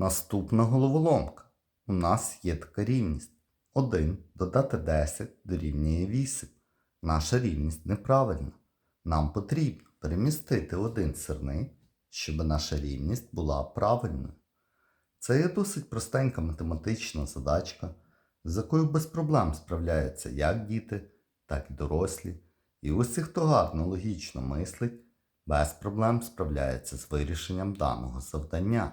Наступна головоломка. У нас є така рівність. 1 додати 10 дорівнює 8. Наша рівність неправильна. Нам потрібно перемістити один сирник, щоб наша рівність була правильною. Це є досить простенька математична задачка, з якою без проблем справляються як діти, так і дорослі. І усі, хто гарно логічно мислить, без проблем справляється з вирішенням даного завдання.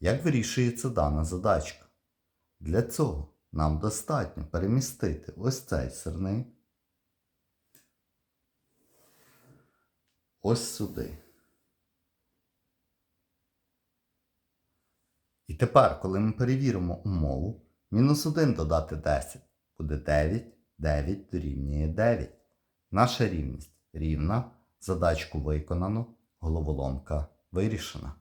Як вирішується дана задачка? Для цього нам достатньо перемістити ось цей сирник ось сюди. І тепер, коли ми перевіримо умову, мінус 1 додати 10 буде 9, 9 дорівнює 9. Наша рівність рівна, задачку виконано, головоломка вирішена.